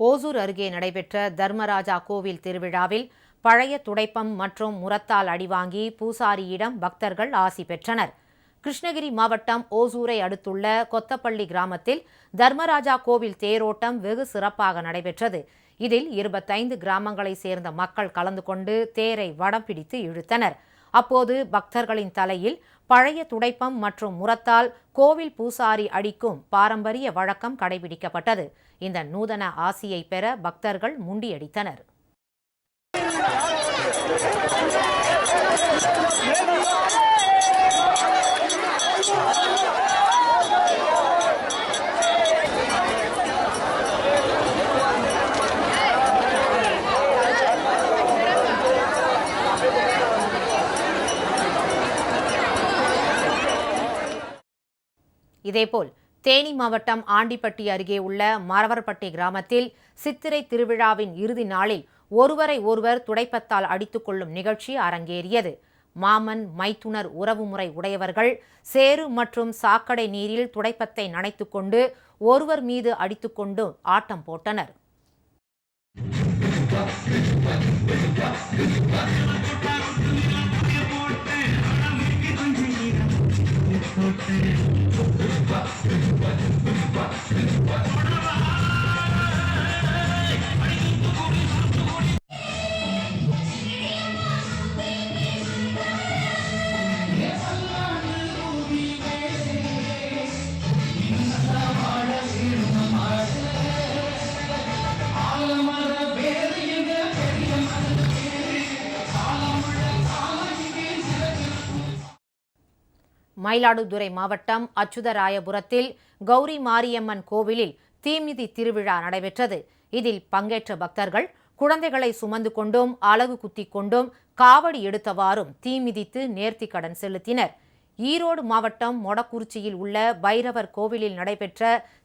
ஓசூர் அருகே நடைபெற்ற தர்மராஜா கோவில் திருவிழாவில் பழைய துடைப்பம் மற்றும் முரத்தால் அடிவாங்கி பூசாரியிடம் பக்தர்கள் ஆசி பெற்றனர். கிருஷ்ணகிரி மாவட்டம் ஓசூரை அடுத்துள்ள கொத்தப்பள்ளி கிராமத்தில் தர்மராஜா கோவில் தேரோட்டம் வெகு சிறப்பாக நடைபெற்றது. இதில் இருபத்தைந்து கிராமங்களைச் சேர்ந்த மக்கள் கலந்து கொண்டு தேரை வடம் பிடித்து இழுத்தனர். அப்போது பக்தர்களின் தலையில் பழைய துடைப்பம் மற்றும் முரத்தால் கோவில் பூசாரி அடிக்கும் பாரம்பரிய வழக்கம் கடைபிடிக்கப்பட்டது. இந்த நூதன ஆசியை பெற பக்தர்கள் முண்டியடித்தனர். இதேபோல் தேனி மாவட்டம் ஆண்டிப்பட்டி அருகே உள்ள மரவர்பட்டி கிராமத்தில் சித்திரை திருவிழாவின் இறுதி நாளில் ஒருவரை ஒருவர் துடைப்பத்தால் அடித்துக்கொள்ளும் நிகழ்ச்சி அரங்கேறியது. மாமன் மைத்துனர் உறவுமுறை உடையவர்கள் சேறு மற்றும் சாக்கடை நீரில் துடைப்பத்தை நனைத்துக்கொண்டு ஒருவர் மீது அடித்துக்கொண்டு ஆட்டம் போட்டனர். மயிலாடுதுறை மாவட்டம் அச்சுதராயபுரத்தில் கௌரி மாரியம்மன் கோவிலில் தீமிதி திருவிழா நடைபெற்றது. இதில் பங்கேற்ற பக்தர்கள் குழந்தைகளை சுமந்து கொண்டும் அலகு குத்தி கொண்டும் காவடி எடுத்தவாறும் தீமிதித்து நேர்த்தி கடன் செலுத்தினர். ஈரோடு மாவட்டம் மொடக்குறிச்சியில் உள்ள பைரவர் கோவிலில் நடைபெற்ற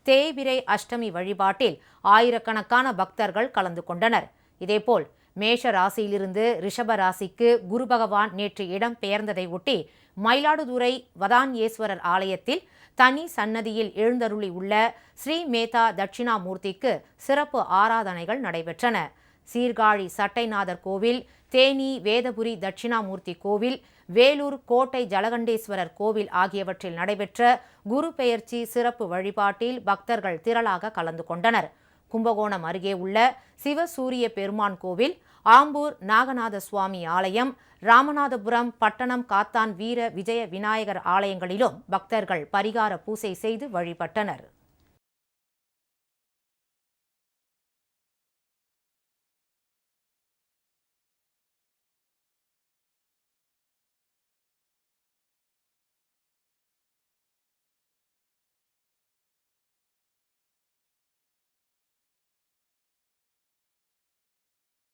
தேய்விரை அஷ்டமி வழிபாட்டில் ஆயிரக்கணக்கான பக்தர்கள் கலந்து கொண்டனர். இதேபோல் மேஷ ராசியிலிருந்து ரிஷப ராசிக்கு குரு பகவான் நேற்று இடம் பெயர்ந்ததை ஒட்டி மயிலாடுதுறை வதான்யேஸ்வரர் ஆலயத்தில் தனி சன்னதியில் எழுந்தருளி உள்ள ஸ்ரீ மேதா தட்சிணாமூர்த்திக்கு சிறப்பு ஆராதனைகள் நடைபெற்றன. சீர்காழி சட்டைநாதர் கோவில் தேனி வேதபுரி தட்சிணாமூர்த்தி கோவில் வேலூர் கோட்டை ஜலகண்டேஸ்வரர் கோவில் ஆகியவற்றில் நடைபெற்ற குரு பெயர்ச்சி சிறப்பு வழிபாட்டில் பக்தர்கள் திரளாக கலந்து கொண்டனர். கும்பகோணம் அருகே உள்ள சிவசூரிய பெருமான் கோவில் ஆம்பூர் நாகநாத சுவாமி ஆலயம் ராமநாதபுரம் பட்டணம் காத்தான் வீர விஜய விநாயகர் ஆலயங்களிலும் பக்தர்கள் பரிகார பூசை செய்து வழிபட்டனர்.